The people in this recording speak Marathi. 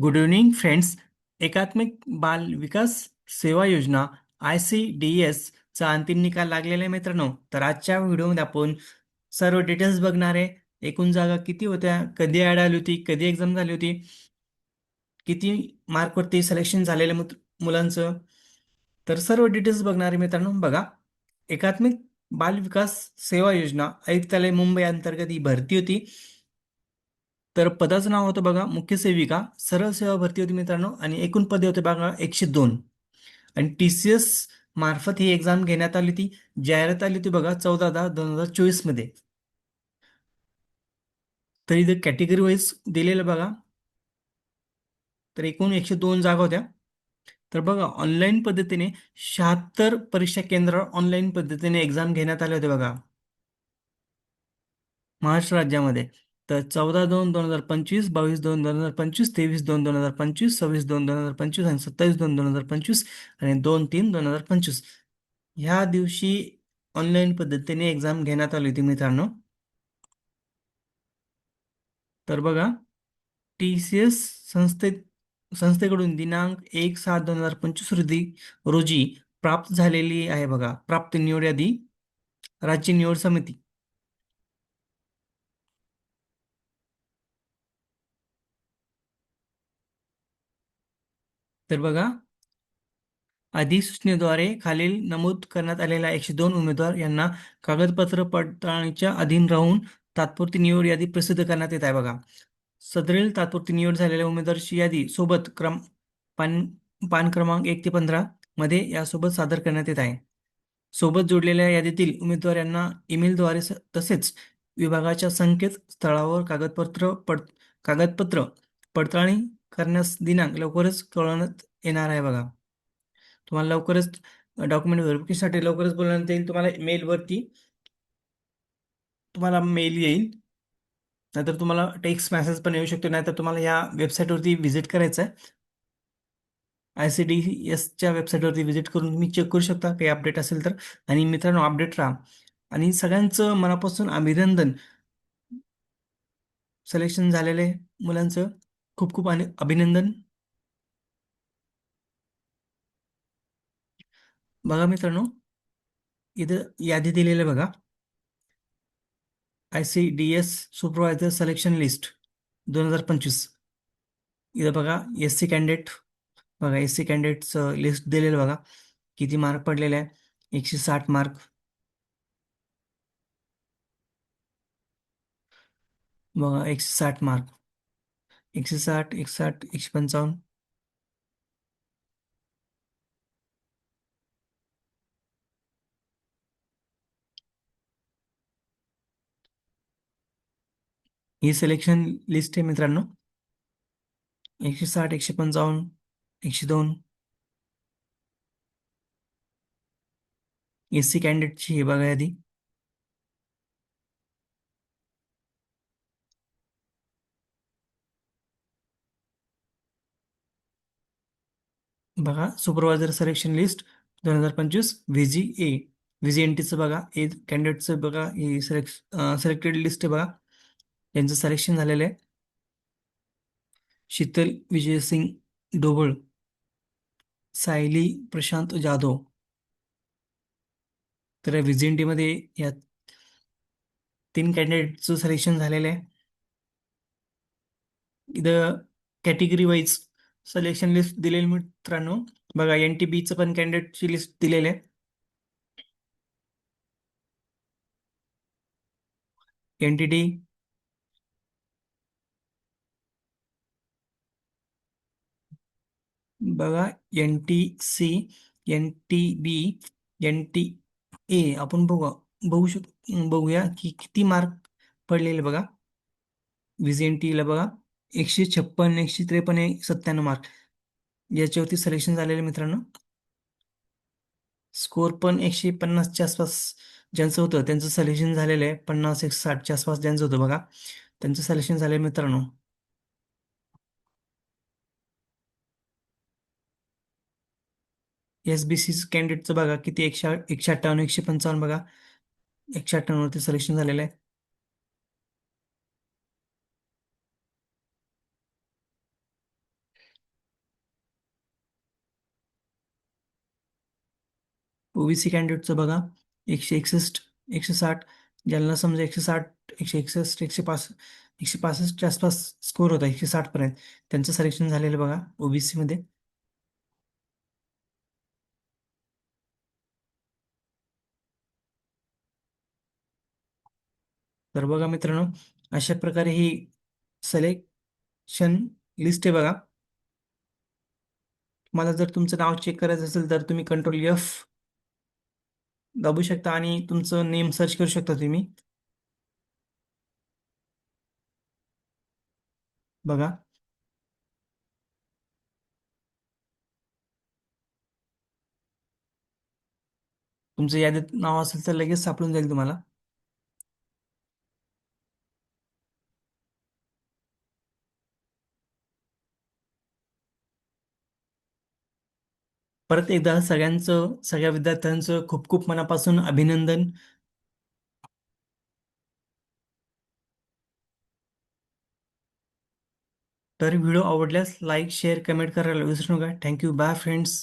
गुड इव्हनिंग फ्रेंड्स एकात्मिक बाल विकास सेवा योजना आय सी डी एसचा अंतिम निकाल लागलेला आहे मित्रांनो. तर आजच्या व्हिडिओमध्ये आपण सर्व डिटेल्स बघणार आहे. एकूण जागा किती होत्या कधी ॲड आली होती कधी एक्झाम झाली होती किती मार्कवरती सिलेक्शन झालेलं मु मुलांचं. तर सर्व डिटेल्स बघणार आहे मित्रांनो. बघा एकात्मिक बाल विकास सेवा योजना आयुक्तालय मुंबई अंतर्गत ही भरती होती. तर पदाचं नाव होतं बघा मुख्य सेविका सरळ सेवा भरती होती मित्रांनो आणि एकूण पदे होते बघा एकशे दोन. आणि टी सी एस मार्फत ही एक्झाम घेण्यात आली होती जाहिरात आली होती बघा चौदा दहा दोन हजार चोवीसमध्ये तर इथं कॅटेगरी वाईज दिलेलं बघा. तर एकूण एकशे दोन जागा होत्या. तर बघा ऑनलाईन पद्धतीने शहात्तर परीक्षा केंद्रावर ऑनलाईन पद्धतीने एक्झाम घेण्यात आले होते बघा. महाराष्ट्र राज्यामध्ये. तर चौदा दोन दोन हजार पंचवीस बावीस दोन दोन हजार पंचवीस तेवीस दोन दोन हजार पंचवीस सव्वीस दोन दोन हजार पंचवीस आणि सत्तावीस दोन दोन हजार पंचवीस आणि दोन तीन दोन हजार पंचवीस. ह्या दिवशी ऑनलाईन पद्धतीने एक्झाम घेण्यात आली होती मित्रांनो. तर बघा टी सी एस संस्थे संस्थेकडून दिनांक एक सात दोन हजार पंचवीस रोजी रोजी प्राप्त झालेली आहे बघा. प्राप्त निवड यादी राज्य निवड समिती. तर बघा अधिसूचनेद्वारे खालील नमूद करण्यात आलेल्या एकशे दोन उमेदवार यांना कागदपत्र पडताळणीच्या अधीन राहून तात्पुरती निवड यादी प्रसिद्ध करण्यात येत आहे बघा. सदरील तात्पुरती निवड झालेल्या उमेदवारची यादी सोबत क्रम पान पान क्रमांक एक ते पंधरा मध्ये यासोबत सादर करण्यात येत आहे. सोबत जोडलेल्या यादीतील उमेदवार यांना ईमेलद्वारे तसेच विभागाच्या संकेत स्थळावर कागदपत्र पड कागदपत्र पडताळणी करण्यास दिनांक लवकरच कळवण्यात येणार आहे बघा. तुम्हाला लवकरच डॉक्युमेंट व्हेरिफिकेशनसाठी लवकरच बोलवण्यात येईल. तुम्हाला मेलवरती तुम्हाला मेल येईल. नाहीतर तुम्हाला टेक्स्ट मेसेज पण येऊ शकतो. नाहीतर तुम्हाला या वेबसाईटवरती व्हिजिट करायचं आहे आय सी डी एसच्या वेबसाईटवरती व्हिजिट करून तुम्ही चेक करू शकता. काही अपडेट असेल तर. आणि मित्रांनो अपडेट राहा. आणि सगळ्यांचं मनापासून अभिनंदन. सिलेक्शन झालेले मुलांचं. खूप खूप आणि अभिनंदन. बघा मित्रांनो इथं यादी दिलेलं बघा. I C D S supervisor selection list दोन हजार पंचवीस. इथं बघा एस सी कॅन्डिडेट बघा एस सी कॅन्डिडेटचं लिस्ट दिलेलं बघा. किती मार्क पडलेले आहे? एकशे साठ मार्क बघा एकशे साठ मार्क एकशे साठ एकसाठ साठ एकशे पंचावन्न. ही सिलेक्शन लिस्ट आहे मित्रांनो. एकशे साठ एकशे पंचावन्न एकशे दोन. एस सी कॅन्डिडेटची हे बघा यादी. बघा सुपरवायझर सिलेक्शन लिस्ट दोन हजार पंचवीस V G A V G N टीचं बघा ए कॅन्डिडेटचं बघा ही सिलेक्श सिलेक्टेड लिस्ट आहे बघा. यांचं सिलेक्शन झालेलं आहे. शीतल विजयसिंग डोबळ सायली प्रशांत जाधव. तर व्हिजी एन टीमध्ये या तीन कॅन्डिडेटचं सिलेक्शन झालेलं आहे. इथं कॅटेगरी वाईज सिलेक्शन लिस्ट दिलेली मित्रांनो. बघा एन टी बीचं पण कॅन्डिडेटची लिस्ट दिलेली आहे. एन टी डी बघा N T C N T B N T A आपण बघू बघू शक बघूया की किती मार्क पडलेले बघा. व्ही टीला बघा. एकशे छप्पन एकशे त्रेपन्न सत्त्याण्णव मार्क याच्यावरती सिलेक्शन झालेले मित्रांनो. स्कोर पण एकशे पन्नासच्या आसपास ज्यांचं होतं त्यांचं सिलेक्शन झालेलं आहे. पन्नास एकशे साठच्या आसपास ज्यांचं होतं बघा. त्यांचं सिलेक्शन झालं आहे मित्रांनो एस बी सी कॅन्डिडेटचं बघा किती एकशे एकशे अठ्ठावन्न एकशे पंचावन्न बघा. एकशे अठ्ठावन्नवरती सिलेक्शन झालेलं आहे. ओबीसी कॅन्डिडेटचं बघा एकशे एकसष्ट एकशे साठ ज्यांना समजा एकशे साठ एकशे एकसष्ट एकशे पास एकशे पासष्टच्या आसपास स्कोर होता एकशे साठपर्यंत त्यांचं सिलेक्शन झालेलं बघा ओबीसीमध्ये. तर बघा मित्रांनो अशा प्रकारे ही सिलेक्शन लिस्ट आहे बघा. तुम्हाला जर तुमचं नाव चेक करायचं असेल तर तुम्ही कंट्रोल एफ दाबू शकता आणि तुमचं नेम सर्च करू शकता तुम्ही. बघा. तुमचं यादीत नाव असेल तर लगेच सापडून जाईल तुम्हाला. परत एकदा सगळ्यांचं सगळ्या विद्यार्थ्यांचं खूप खूप मनापासून अभिनंदन. तर व्हिडिओ आवडल्यास लाईक शेअर कमेंट करायला विसरू नका. Thank you bye friends